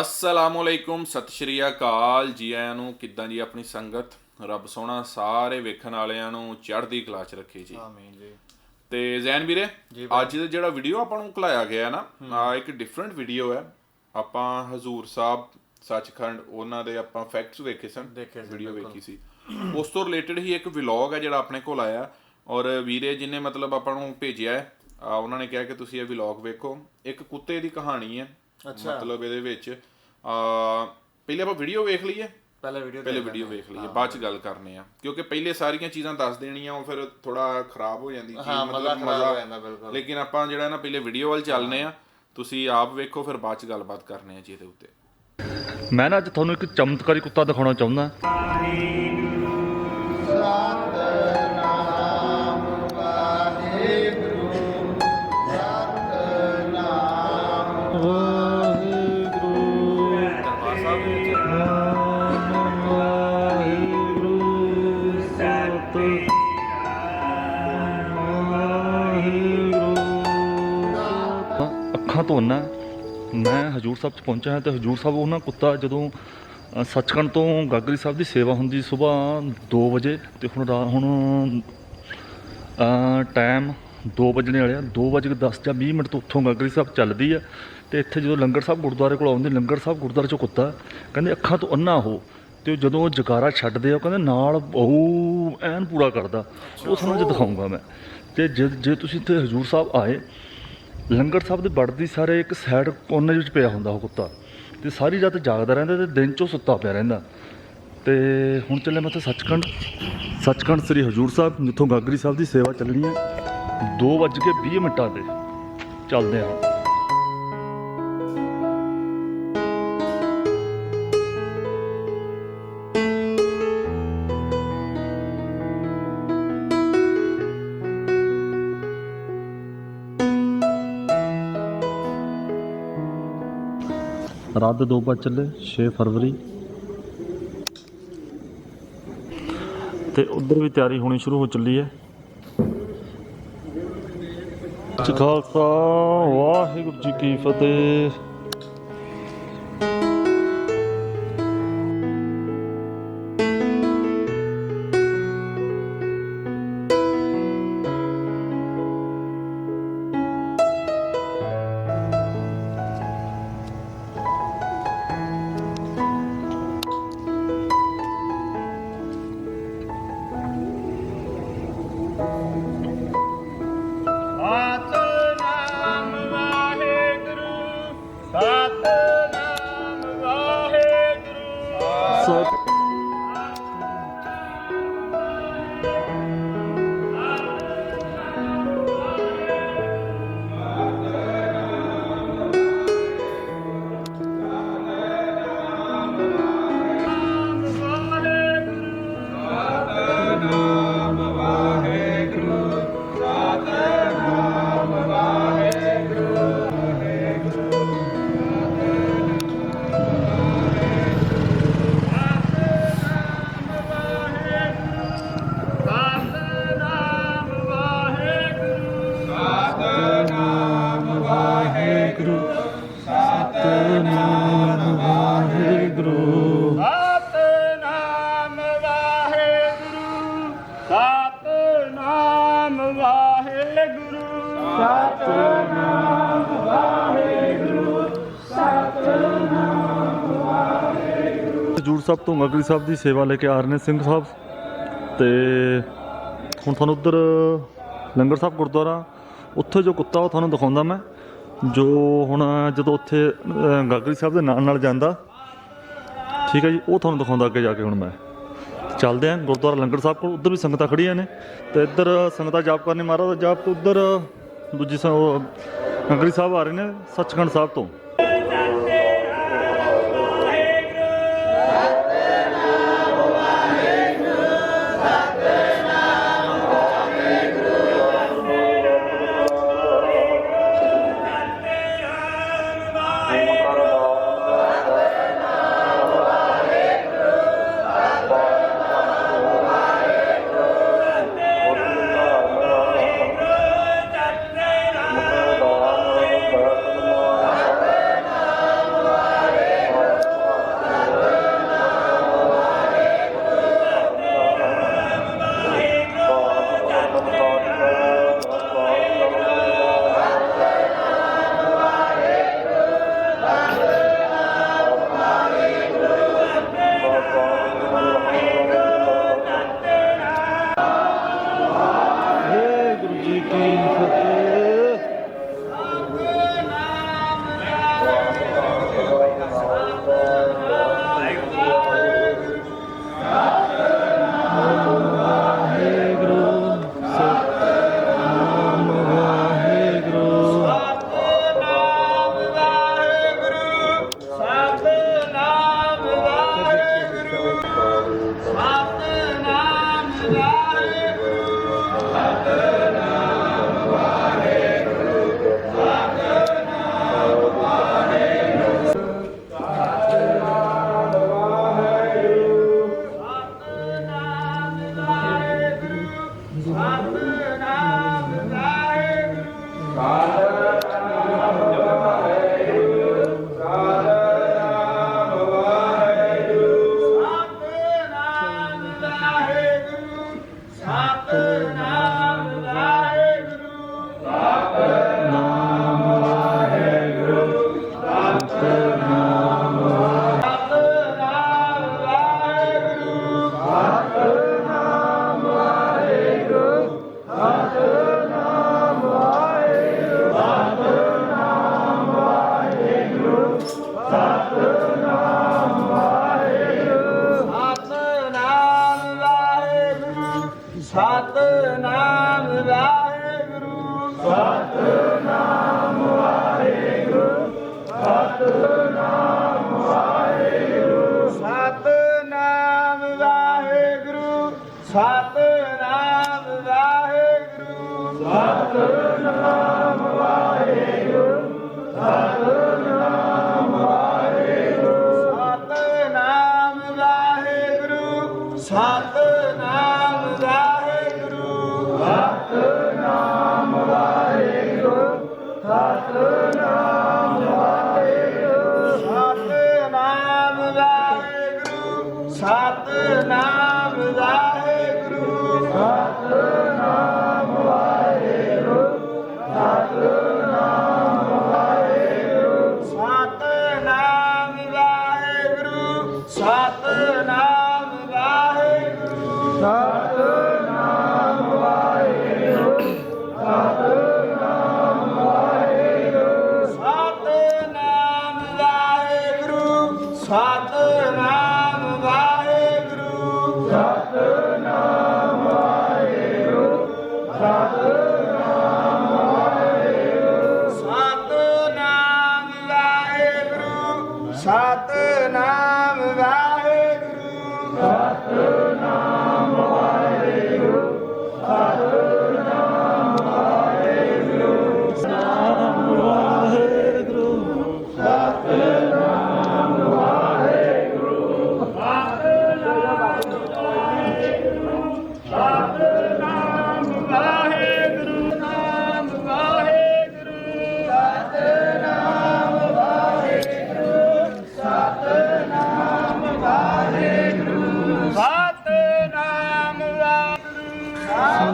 ਅਸਲਾਮੁਅਲੈਕੁਮ ਸਤਿ ਸ਼੍ਰੀ ਅਕਾਲ ਜੀ ਆਇਆਂ ਨੂੰ। ਕਿੱਦਾਂ ਜੀ ਆਪਣੀ ਸੰਗਤ? ਰੱਬ ਸੋਹਣਾ ਸਾਰੇ ਵੇਖਣ ਵਾਲਿਆਂ ਨੂੰ ਚੜ੍ਹਦੀ ਕਲਾ ਚ ਰੱਖੇ ਜੀ। ਆਮੀਨ ਜੀ। ਤੇ ਜ਼ੈਨ ਵੀਰੇ ਅੱਜ ਦਾ ਜਿਹੜਾ ਵੀਡੀਓ ਆਪਾਂ ਨੂੰ ਕਲਾਇਆ ਗਿਆ ਨਾ ਆ ਇੱਕ ਡਿਫਰੈਂਟ ਵੀਡੀਓ ਹੈ। ਆਪਾਂ ਹਜ਼ੂਰ ਸਾਹਿਬ ਸੱਚਖੰਡ ਉਹਨਾਂ ਦੇ ਆਪਾਂ ਫੈਕਟਸ ਵੇਖੇ ਸਨ। ਵੀਡੀਓ ਵੇਖੀ ਸੀ। ਉਸ ਤੋਂ ਰਿਲੇਟਡ ਹੀ ਇੱਕ ਵਲੌਗ ਹੈ ਜਿਹੜਾ ਆਪਣੇ ਕੋਲ ਆਇਆ। ਔਰ ਵੀਰੇ ਜਿਨੇ ਮਤਲਬ ਆਪਾਂ ਨੂੰ ਭੇਜਿਆ ਹੈ ਉਹਨਾਂ ਨੇ ਕਿਹਾ ਕਿ ਤੁਸੀਂ ਇਹ ਵਲੌਗ ਵੇਖੋ। ਇੱਕ ਕੁੱਤੇ ਦੀ ਕਹਾਣੀ ਹੈ। ਮਤਲਬ ਇਹਦੇ ਵਿੱਚ ਆ ਪਹਿਲੇ ਆਪਾਂ ਵੀਡੀਓ ਵੇਖ ਲਈਏ। ਪਹਿਲੇ ਵੀਡੀਓ ਪਹਿਲੇ ਵੀਡੀਓ ਵੇਖ ਲਈਏ ਬਾਅਦ ਚ ਗੱਲ ਕਰਨੇ ਆ। ਕਿਉਂਕਿ ਪਹਿਲੇ ਸਾਰੀਆਂ ਚੀਜ਼ਾਂ ਦੱਸ ਦੇਣੀਆਂ ਉਹ ਫਿਰ ਥੋੜਾ ਖਰਾਬ ਹੋ ਜਾਂਦੀ ਚੀਜ਼ ਹਾਂ, ਮਜ਼ਾ ਖਰਾਬ ਹੋ ਜਾਂਦਾ, ਬਿਲਕੁਲ। ਲੇਕਿਨ ਆਪਾਂ ਜਿਹੜਾ ਨਾ ਪਹਿਲੇ ਵੀਡੀਓ ਵੱਲ ਚੱਲਨੇ ਆ ਤੁਸੀਂ ਆਪ ਵੇਖੋ ਫਿਰ ਬਾਅਦ ਚ ਗੱਲਬਾਤ ਕਰਨੇ ਆ ਜੀ ਇਹਦੇ ਉੱਤੇ। ਮੈਂ ਨਾ ਅੱਜ ਤੁਹਾਨੂੰ ਇੱਕ ਚਮਤਕਾਰੀ ਕੁੱਤਾ ਦਿਖਾਉਣਾ ਚਾਹੁੰਦਾ। ਹਜੂਰ ਸਾਹਿਬ ਚ ਪਹੁੰਚਿਆ ਹਾਂ ਤੇ ਹਜੂਰ ਸਾਹਿਬ ਉਹਨਾਂ ਕੁੱਤਾ ਜਦੋਂ ਸੱਚਖੰਡ ਤੋਂ ਗਾਗਰੀ ਸਾਹਿਬ ਦੀ ਸੇਵਾ ਹੁੰਦੀ ਸਵੇਰ 2 ਵਜੇ ਤੇ ਹੁਣ ਰਾ- ਹੁਣ ਟਾਈਮ 2 ਵਜਣੇ ਵਾਲੇ ਆ 2 ਵਜੇ 10 ਜਾਂ 20 ਮਿੰਟ ਤੋਂ ਉੱਥੋਂ ਗਾਗਰੀ ਸਾਹਿਬ ਚੱਲਦੀ ਆ ਤੇ ਇੱਥੇ ਜਦੋਂ ਲੰਗਰ ਸਾਹਿਬ ਗੁਰਦੁਆਰੇ ਕੋਲ ਆਉਂਦੇ, ਲੰਗਰ ਸਾਹਿਬ ਗੁਰਦੁਆਰੇ ਚੋਂ ਕੁੱਤਾ ਕਹਿੰਦੇ ਅੱਖਾਂ ਤੋਂ ਅੰਨਾ ਹੋ ਤੇ ਉਹ ਜਦੋਂ ਉਹ ਜਕਾਰਾ ਛੱਡਦੇ ਆ, ਉਹ ਕਹਿੰਦੇ ਨਾਲ ਬਹੁ ਐਨ ਪੂਰਾ ਕਰਦਾ, ਉਹ ਤੁਹਾਨੂੰ ਅੱਜ ਦਿਖਾਉਂਗਾ ਮੈਂ। ਤੇ ਜੇ ਜੇ ਤੁਸੀਂ ਇੱਥੇ ਹਜੂਰ ਸਾਹਿਬ ਆਏ ਲੰਗਰ ਸਾਹਿਬ ਦੇ ਵੜਦੀ ਸਾਰੇ ਇੱਕ ਸਾਈਡ ਕੋਨੇ ਵਿੱਚ ਪਿਆ ਹੁੰਦਾ ਉਹ ਕੁੱਤਾ। ਤੇ ਸਾਰੀ ਰਾਤ ਜਾਗਦਾ ਰਹਿੰਦਾ ਤੇ ਦਿਨ ਚੋਂ ਸੁੱਤਾ ਪਿਆ ਰਹਿੰਦਾ। ਤੇ ਹੁਣ ਚੱਲੇ ਮੈਂ ਉੱਥੇ ਸੱਚਖੰਡ। ਸੱਚਖੰਡ ਸ੍ਰੀ ਹਜੂਰ ਸਾਹਿਬ, ਜਿੱਥੋਂ ਗਾਗਰੀ ਸਾਹਿਬ ਦੀ ਸੇਵਾ ਚੱਲਣੀ ਹੈ। 2:20 ਮਿੰਟਾਂ ਤੇ ਚੱਲਦੇ ਹਾਂ। ਰਾਤ ਦੇ 2 ਚੱਲੇ 6 ਫਰਵਰੀ। ਤੇ ਉਧਰ ਵੀ ਤਿਆਰੀ ਹੋਣੀ ਸ਼ੁਰੂ ਹੋ ਚੱਲੀ ਹੈ। ਖਾਲਸਾ ਵਾਹਿਗੁਰੂ ਜੀ ਕੀ ਫਤਿਹ। ਸਤਨਾਮ ਵਾਹਿਗੁਰੂ। ਸਤਨਾਮ ਵਾਹਿਗੁਰੂ। ਸਤਨਾਮ ਹਜੂਰ ਸਾਹਿਬ ਤੋਂ ਗਾਗਰੀ ਸਾਹਿਬ ਦੀ ਸੇਵਾ ਲੈ ਕੇ ਆ ਰਹੇ ਨੇ ਸਿੰਘ ਸਾਹਿਬ। ਤੇ ਹੁਣ ਤੁਹਾਨੂੰ ਉੱਧਰ ਲੰਗਰ ਸਾਹਿਬ ਗੁਰਦੁਆਰਾ ਉੱਥੇ ਜੋ ਕੁੱਤਾ ਉਹ ਤੁਹਾਨੂੰ ਦਿਖਾਉਂਦਾ ਮੈਂ। ਜੋ ਹੁਣ ਜਦੋਂ ਉੱਥੇ ਗਾਗਰੀ ਸਾਹਿਬ ਦੇ ਨਾਲ ਨਾਲ ਜਾਂਦਾ, ਠੀਕ ਹੈ ਜੀ, ਉਹ ਤੁਹਾਨੂੰ ਦਿਖਾਉਂਦਾ ਅੱਗੇ ਜਾ ਕੇ ਹੁਣ ਮੈਂ। ਚੱਲਦੇ ਆਂ ਗੁਰਦੁਆਰਾ ਲੰਗਰ ਸਾਹਿਬ ਕੋਲ, ਉੱਧਰ ਵੀ ਸੰਗਤਾਂ ਖੜੀਆਂ ਨੇ ਤੇ ਇੱਧਰ ਸੰਗਤਾਂ ਜਾਪ ਕਰਨੀ, ਮਹਾਰਾਜ ਦਾ ਜਾਪ ਤੇ ਉੱਧਰ ਦੂਜੀ ਗਾਗਰੀ ਸਾਹਿਬ ਆ ਰਹੇ ਨੇ ਸੱਚਖੰਡ ਸਾਹਿਬ ਤੋਂ।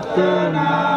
good night.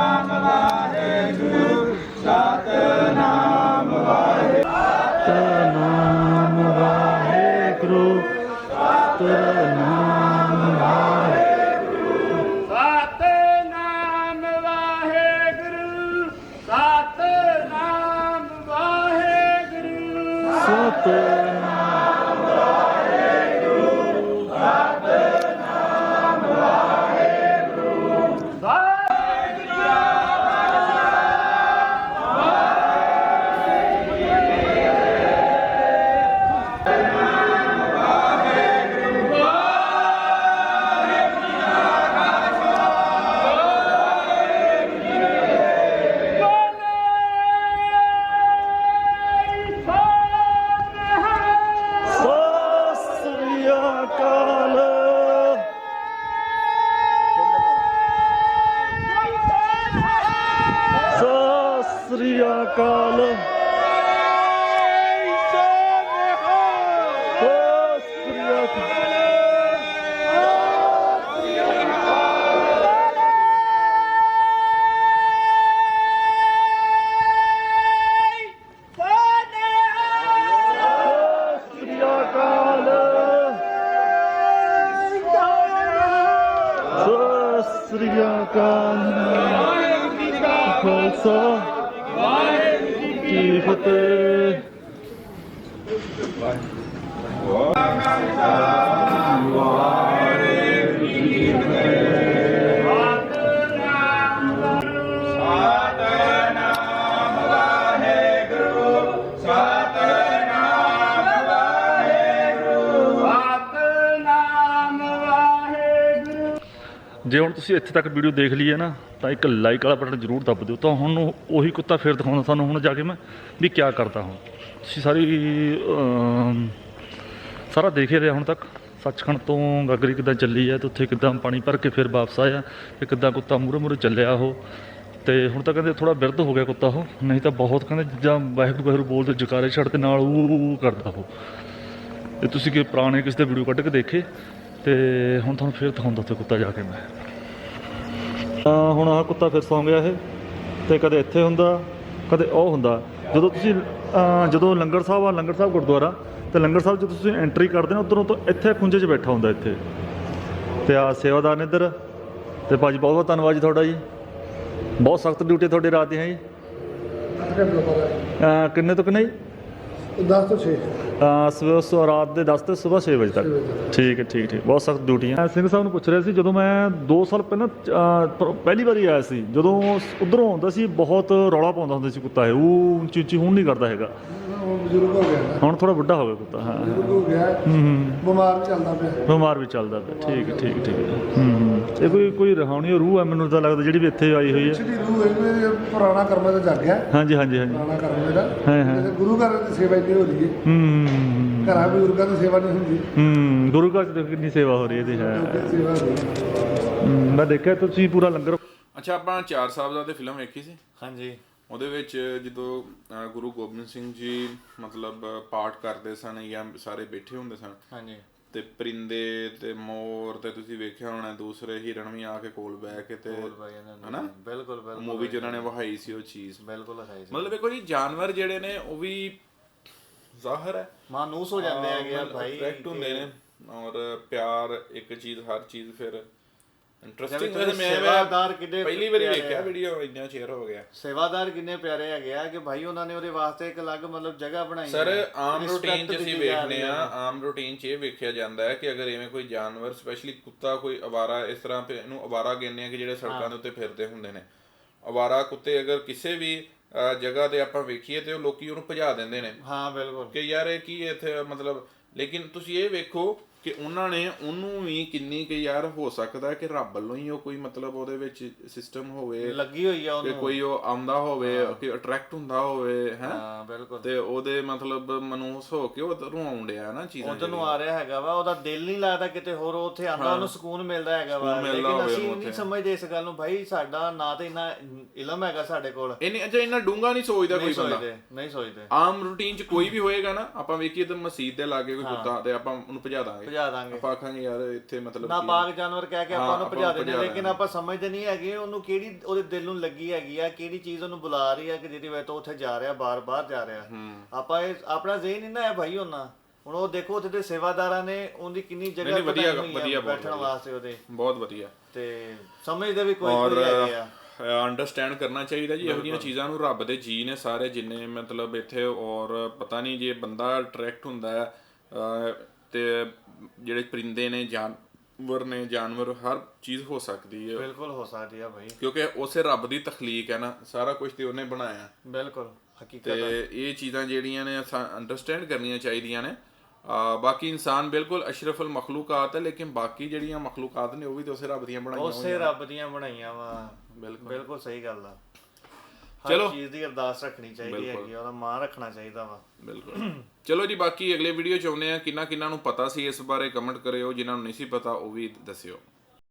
ਜੇ ਹੁਣ ਤੁਸੀਂ ਇੱਥੇ ਤੱਕ ਵੀਡੀਓ ਦੇਖ ਲਈ ਹੈ ਨਾ, ਤਾਂ ਇੱਕ ਲਾਈਕ ਵਾਲਾ ਬਟਨ ਜ਼ਰੂਰ ਦੱਬ ਦਿਓ। ਤਾਂ ਹੁਣ ਉਹੀ ਕੁੱਤਾ ਫੇਰ ਦਿਖਾਉਂਦਾ ਤੁਹਾਨੂੰ ਹੁਣ ਜਾ ਕੇ ਮੈਂ ਵੀ ਕੀ ਕਰਦਾ ਹੁਣ। ਤੁਸੀਂ ਸਾਰੀ ਸਾਰਾ ਦੇਖ ਰਿਹਾ ਹੁਣ ਤੱਕ? ਸੱਚਖੰਡ ਤੋਂ ਗਾਗਰੀ ਕਿੱਦਾਂ ਚੱਲੀ ਹੈ ਤੇ ਉੱਥੇ ਕਿੱਦਾਂ ਪਾਣੀ ਭਰ ਕੇ ਫਿਰ ਵਾਪਸ ਆਇਆ ਤੇ ਕਿੱਦਾਂ ਕੁੱਤਾ ਮੂਰੇ ਮੂਰੇ ਚੱਲਿਆ ਉਹ। ਤੇ ਹੁਣ ਤਾਂ ਕਹਿੰਦੇ ਥੋੜਾ ਬਿਰਧ ਹੋ ਗਿਆ ਕੁੱਤਾ ਉਹ, ਨਹੀਂ ਤਾਂ ਬਹੁਤ ਕਹਿੰਦੇ ਜਾਂ ਵਾਹਿਗੁਰੂ ਵਾਹਿਗੁਰੂ ਬੋਲਦੇ ਜਕਾਰੇ ਛੱਡ ਤੇ ਨਾਲ ਉਹ ਕਰਦਾ ਉਹ। ਤੇ ਤੁਸੀਂ ਕਿ ਪੁਰਾਣੇ ਕਿਸੇ ਦੇ ਵੀਡੀਓ ਕੱਢ ਕੇ ਦੇਖੇ? ਤੇ ਹੁਣ ਤੁਹਾਨੂੰ ਫਿਰ ਦਿਖਾਉਂਦਾ ਉੱਥੇ ਕੁੱਤਾ ਜਾ ਕੇ ਮੈਂ। ਤਾਂ ਹੁਣ ਆਹ ਕੁੱਤਾ ਫਿਰ ਸੌਂ ਗਿਆ ਇਹ ਤੇ ਕਦੇ ਇੱਥੇ ਹੁੰਦਾ ਕਦੇ ਉਹ ਹੁੰਦਾ। ਜਦੋਂ ਤੁਸੀਂ ਜਦੋਂ ਲੰਗਰ ਸਾਹਿਬ ਆ ਲੰਗਰ ਸਾਹਿਬ ਗੁਰਦੁਆਰਾ ਤੇ ਲੰਗਰ ਸਾਹਿਬ ਜਦੋਂ ਤੁਸੀਂ ਐਂਟਰੀ ਕਰਦੇ ਨਾ ਉਧਰੋਂ ਤੋਂ ਇੱਥੇ ਖੁੰਝੇ 'ਚ ਬੈਠਾ ਹੁੰਦਾ ਇੱਥੇ। ਤੇ ਆ ਸੇਵਾਦਾਰ ਨੇ ਇੱਧਰ ਤੇ ਭਾਜੀ ਬਹੁਤ ਬਹੁਤ ਧੰਨਵਾਦ ਜੀ ਤੁਹਾਡਾ ਜੀ। ਬਹੁਤ ਸਖਤ ਡਿਊਟੀ ਤੁਹਾਡੀ ਰਾਤ ਦੀ ਹੈ ਜੀ ਕਿੰਨੇ ਤੋਂ ਕਿੰਨੇ ਜੀ? 10 ਤੋਂ 6 ਅਹ ਸਵੇਰ ਸਵੇਰ ਰਾਤ ਦੇ 10 ਤੇ ਸਵੇਰ 6 ਵਜੇ ਤੱਕ। ਠੀਕ ਹੈ ਠੀਕ ਠੀਕ। ਬਹੁਤ ਸਖਤ ਡਿਊਟੀ ਹੈ ਸਿੰਘ ਸਾਹਿਬ ਨੂੰ ਪੁੱਛ ਰਿਹਾ ਸੀ ਜਦੋਂ ਮੈਂ 2 ਸਾਲ ਪਹਿਲਾਂ ਪਹਿਲੀ ਵਾਰੀ ਆਇਆ ਸੀ ਜਦੋਂ ਉਧਰੋਂ ਆਉਂਦਾ ਸੀ ਬਹੁਤ ਰੌਲਾ ਪਾਉਂਦਾ ਹੁੰਦਾ ਸੀ ਕੁੱਤਾ ਇਹ। ਉਹ ਉੱਚੀ ਹੁਣ ਨਹੀਂ ਕਰਦਾ ਹੈਗਾ। ਬਜ਼ੁਰਗ ਹੋ ਗਿਆ ਨਾ। ਹੁਣ ਥੋੜਾ ਵੱਡਾ ਹੋ ਗਿਆ ਕੁੱਤਾ ਹਾਂ। ਹਾਂ। ਬਜ਼ੁਰਗ ਹੋ ਗਿਆ ਹੂੰ ਹੂੰ। ਬਿਮਾਰ ਚੱਲਦਾ ਪਿਆ। ਬਿਮਾਰ ਵੀ ਚੱਲਦਾ ਪਿਆ। ਠੀਕ ਹੈ, ਠੀਕ ਹੈ, ਠੀਕ ਹੈ। ਹੂੰ ਹੂੰ। ਇਹ ਕੋਈ ਕੋਈ ਰਹਾਉਣੀ ਰੂਹ ਹੈ ਮੈਨੂੰ ਤਾਂ ਲੱਗਦਾ ਜਿਹੜੀ ਵੀ ਇੱਥੇ ਆਈ ਹੋਈ ਹੈ। ਪਿਛਲੀ ਰੂਹ ਇਹਨੇ ਪੁਰਾਣਾ ਕਰਮ ਦਾ ਜਾਗ ਗਿਆ ਹਾਂਜੀ ਹਾਂਜੀ ਹਾਂਜੀ। ਪੁਰਾਣਾ ਕਰਮ ਇਹਦਾ ਹਾਂ, ਹਾਂ। ਗੁਰੂ ਘਰ ਦੀ ਸੇਵਾ ਇੰਨੀ ਹੋ ਰਹੀ ਹੈ। ਹੂੰ ਹੂੰ, ਹੂੰ ਘਰਾਂ ਬਜ਼ੁਰਗਾਂ ਦੀ ਸੇਵਾ ਨਹੀਂ ਹੁੰਦੀ। ਹੂੰ ਗੁਰੂ ਘਰ ਚ ਦੇਖੋ ਕਿੰਨੀ ਸੇਵਾ ਹੋ ਰਹੀ ਹੈ ਇਹਦੀ ਹੈ। ਲੋਕਾਂ ਦੀ ਸੇਵਾ ਹੋ ਰਹੀ ਹੈ। ਹੂੰ, ਮੈਂ ਦੇਖਿਆ ਤੁਸੀਂ ਪੂਰਾ ਲੰਗਰ ਅੱਛਾ ਆਪਾਂ ਚਾਰ ਸਾਹਿਬਜ਼ਾਦੇ ਫਿਲਮ ਵੇਖੀ ਸੀ? ਹਾਂਜੀ। ਉਹਦੇ ਵਿੱਚ ਜਦੋਂ ਗੁਰੂ ਗੋਬਿੰਦ ਸਿੰਘ ਜੀ ਮਤਲਬ ਪਾਠ ਕਰਦੇ ਸਨ ਜਾਂ ਸਾਰੇ ਬੈਠੇ ਹੁੰਦੇ ਸਨ ਹਾਂਜੀ। ਤੇ ਪਰਿੰਦੇ ਤੇ ਮੋਰ ਤੇ ਤੁਸੀਂ ਵੇਖਿਆ ਹੋਣਾ ਦੂਸਰੇ ਹਿਰਨ ਵੀ ਆ ਕੇ ਕੋਲ ਬਹਿ ਕੇ ਤੇ ਹਨਾ? ਬਿਲਕੁਲ ਬਿਲਕੁਲ। ਮੂਵੀ 'ਚ ਉਹਨਾਂ ਨੇ ਵਹਾਈ ਸੀ ਉਹ ਚੀਜ਼। ਬਿਲਕੁਲ ਹੈ ਮਤਲਬ ਵੇਖੋ ਜੀ ਜਾਨਵਰ ਜਿਹੜੇ ਨੇ ਉਹ ਵੀ ਜ਼ਾਹਰ ਹੈ। ਮਾਨੂਸ ਹੋ ਜਾਂਦੇ ਹੈਗੇ ਆ ਭਾਈ ਅਟਰੈਕਟ ਹੁੰਦੇ ਨੇ। ਔਰ ਪਿਆਰ ਇੱਕ ਚੀਜ਼ ਹਰ ਚੀਜ਼ ਫਿਰ ਇੰਟਰਸਟਿੰਗ ਵੈਸੇ ਮੈਂ ਸੇਵਾਦਾਰ ਕਿੰਨੇ ਪਹਿਲੀ ਵਾਰੀ ਵੇਖਿਆ। ਵੀਡੀਓ ਇੰਨਾ ਸ਼ੇਅਰ ਹੋ ਗਿਆ ਸੇਵਾਦਾਰ ਕਿੰਨੇ ਪਿਆਰੇ ਹੈਗੇ ਆ ਕਿ ਭਾਈ ਉਹਨਾਂ ਨੇ ਉਹਦੇ ਵਾਸਤੇ ਇੱਕ ਅਲੱਗ ਮਤਲਬ ਜਗ੍ਹਾ ਬਣਾਈ ਸਰ ਹੈ। ਆਮ ਰੂਟੀਨ 'ਚ ਅਸੀਂ ਵੇਖਨੇ ਆ ਹੈ। ਆਮ ਰੂਟੀਨ 'ਚ ਇਹ ਵੇਖਿਆ ਜਾਂਦਾ ਹੈ ਕਿ ਅਗਰ ਐਵੇਂ ਕੋਈ ਜਾਨਵਰ ਸਪੈਸ਼ਲੀ ਕੁੱਤਾ ਕੋਈ ਅਵਾਰਾ ਇਸ ਤਰ੍ਹਾਂ ਇਹਨੂੰ ਅਵਾਰਾ ਕਹਿੰਦੇ ਆ ਕਿ ਜਿਹੜੇ ਸੜਕਾਂ ਦੇ ਉੱਤੇ ਫਿਰਦੇ ਹੁੰਦੇ ਨੇ ਅਵਾਰਾ ਕੁੱਤੇ ਅਗਰ ਕਿਸੇ ਵੀ ਜਗ੍ਹਾ ਤੇ ਆਪਾਂ ਵੇਖੀਏ ਤੇ ਉਹ ਲੋਕੀ ਉਹਨੂੰ ਭਜਾ ਦਿੰਦੇ ਨੇ ਹਾਂ ਬਿਲਕੁਲ ਕਿ ਯਾਰ ਇਹ ਕੀ ਇੱਥੇ ਮਤਲਬ ਲੇਕਿਨ ਤੁਸੀਂ ਇਹ ਵੇਖੋ ਕਿ ਉਹਨਾਂ ਨੇ ਉਹਨੂੰ ਵੀ ਕਿੰਨੀ ਕਿ ਯਾਰ ਹੋ ਸਕਦਾ ਕਿ ਰੱਬ ਵੱਲੋਂ ਹੀ ਉਹ ਕੋਈ ਮਤਲਬ ਉਹਦੇ ਵਿੱਚ ਸਿਸਟਮ ਹੋਵੇ ਲੱਗੀ ਹੋਈ ਆ ਕਿ ਉਹਨੂੰ। ਕੋਈ ਉਹ ਆਉਂਦਾ ਹੋਵੇ ਕਿ ਅਟਰੈਕਟ ਹੁੰਦਾ ਹੋਵੇ ਹੈ? ਹਾਂ ਬਿਲਕੁਲ। ਤੇ ਉਹਦੇ ਮਤਲਬ ਮਨੂਸ ਹੋ ਕੇ ਉਧਰੋਂ ਆਉਂਦਿਆ ਨਾ ਚੀਜ਼ਾਂ ਉਧਰ ਨੂੰ ਆ ਰਿਹਾ ਹੈਗਾ ਵਾ ਉਹਦਾ ਦਿਲ ਨਹੀਂ ਲੱਗਦਾ ਕਿਤੇ ਹੋਰ ਉਹ ਉੱਥੇ ਆਂਦਾ ਉਹਨੂੰ ਸਕੂਨ ਮਿਲਦਾ ਹੈਗਾ ਵਾ। ਲੇਕਿਨ ਅਸੀਂ ਨਹੀਂ। ਸਮਝਦੇ ਇਸ ਗੱਲ ਨੂੰ ਭਾਈ ਸਾਡਾ ਨਾ ਤੇ ਇੰਨਾ ਇਲਮ ਹੈਗਾ ਸਾਡੇ ਕੋਲ। ਇਹਨੇ ਅੱਛਾ ਇੰਨਾ ਡੂੰਗਾ ਨਹੀਂ ਸੋਚਦਾ ਕੋਈ ਨਹੀਂ ਬੰਦਾ। ਸੋਚਦੇ ਨਹੀਂ ਸੋਚਦੇ। ਆਮ ਰੂਟੀਨ 'ਚ ਕੋਈ ਵੀ ਹੋਏਗਾ ਨਾ ਆਪਾਂ ਵੇਖੀਏ ਤਾਂ ਮਸਜਿਦ ਦੇ ਲਾਗੇ ਕੋਈ ਕੁੱਤਾ ਤੇ ਆਪਾਂ ਉਹਨੂੰ ਭਜਾ ਦਾਂਗੇ। ਭਜਾ ਦਾਂਗੇ। ਆਪਾਂ ਆਖਾਂਗੇ ਯਾਰ ਇੱਥੇ ਮਤਲਬ ਨਾ ਕੀ ਆ। ਬਾਗ ਜਾਨਵਰ ਕਹਿ ਕੇ ਹਾਂ, ਆਪਾਂ ਉਹਨੂੰ ਭਜਾ ਦਿੰਦੇ ਭਜਾ ਲੇਕਿਨ ਆਪਾਂ ਸਮਝਦੇ ਨਹੀਂ ਹੈਗੇ ਉਹਨੂੰ ਕਿਹੜੀ ਉਹਦੇ ਦਿਲ ਨੂੰ ਲੱਗੀ ਹੈਗੀ ਆ ਕਿਹੜੀ ਚੀਜ਼ ਉਹਨੂੰ ਬੁਲਾ ਰਹੀ ਆ ਕਿ ਜਿਹਦੀ ਵਜ੍ਹਾ ਤੋਂ ਉੱਥੇ ਜਾ ਰਿਹਾ ਬਾਰ-ਬਾਰ ਜਾ ਰਿਹਾ। ਆਪਾਂ ਇਹ ਆਪਣਾ ਜ਼ਿਹਨ ਨਹੀਂ ਨਾ ਹੈ ਭਾਈ ਉਹਨਾਂ। ਹੁਣ ਉਹ ਦੇਖੋ ਉੱਥੇ ਦੇ ਸੇਵਾਦਾਰਾਂ ਨੇ ਉਹਦੀ ਕਿੰਨੀ ਜਗ੍ਹਾ ਨਹੀਂ, ਵਧੀਆ- ਬਣਾਈ ਹੋਈ ਆ ਵਧੀਆ, ਬਹੁਤ ਬੈਠਣ। ਵਾਸਤੇ ਉਹਦੇ। ਬਹੁਤ ਵਧੀਆ। ਤੇ ਸਮਝਦੇ ਵੀ ਕੋਈ ਔਰ ਕੋਈ ਹੈਗੇ ਆ। ਅੰਡਰਸਟੈਂਡ ਕਰਨਾ ਚਾਹੀਦਾ ਜੀ ਇਹੋ ਜਿਹੀਆਂ ਚੀਜ਼ਾਂ ਨੂੰ ਰੱਬ ਦੇ ਜੀ ਨੇ ਸਾਰੇ ਜਿੰਨੇ ਮਤਲਬ ਇੱਥੇ ਔਰ ਪਤਾ ਨਹੀਂ ਜੇ ਬੰਦਾ ਅਟਰੈਕਟ ਹੁੰਦਾ ਹੈ ਤੇ ਜਿਹੜੇ ਪਰਿੰਦੇ ਨੇ ਜਾਨਵਰ ਨੇ ਜਾਨਵਰ ਹਰ ਚੀਜ਼ ਹੋ ਸਕਦੀ ਹੈ। ਬਿਲਕੁਲ ਹੋ ਸਕਦੀ ਆ ਭਾਈ ਕਿਉਂਕਿ ਉਸੇ ਰੱਬ ਦੀ ਤਖਲੀਕ ਹੈ ਨਾ ਸਾਰਾ ਕੁਝ ਤੇ ਉਹਨੇ ਬਣਾਇਆ। ਬਿਲਕੁਲ ਹਕੀਕਤ ਤੇ ਇਹ ਚੀਜ਼ਾਂ ਜਿਹੜੀਆਂ ਨੇ ਅੰਡਰਸਟੈਂਡ ਕਰਨੀਆਂ ਚਾਹੀਦੀਆਂ ਨੇ। ਆ ਬਾਕੀ ਇਨਸਾਨ ਬਿਲਕੁਲ ਅਸ਼ਰਫੁਲ ਮਖਲੂਕਾਤ ਹੈ ਲੇਕਿਨ ਬਾਕੀ ਜਿਹੜੀਆਂ ਮਖਲੂਕਾਤ ਨੇ ਉਹ ਵੀ ਤੇ ਉਸੇ ਰੱਬ ਦੀਆਂ ਬਣਾਈਆਂ ਉਸੇ ਰੱਬ ਦੀਆਂ ਬਣਾਈਆਂ ਵਾ। ਬਿਲਕੁਲ। ਬਿਲਕੁਲ ਸਹੀ ਗੱਲ ਆ। ਚਲੋ। ਚੀਜ਼ ਦੀ ਅਰਦਾਸ ਰੱਖਣੀ ਚਾਹੀਦੀ ਹੈਗੀ ਉਹਦਾ ਮਾਣ ਰੱਖਣਾ ਚਾਹੀਦਾ ਵਾ। ਬਿਲਕੁਲ। ਚਲੋ ਜੀ ਬਾਕੀ ਅਗਲੇ ਵੀਡੀਓ ਚ ਆਉਂਦੇ ਆ ਕਿੰਨਾ ਕਿੰਨਾ ਨੂੰ ਪਤਾ ਸੀ ਇਸ ਬਾਰੇ ਕਮੈਂਟ ਕਰਿਓ। ਜਿਨ੍ਹਾਂ ਨੂੰ ਨਹੀਂ ਸੀ ਪਤਾ ਉਹ ਵੀ ਦੱਸਿਓ।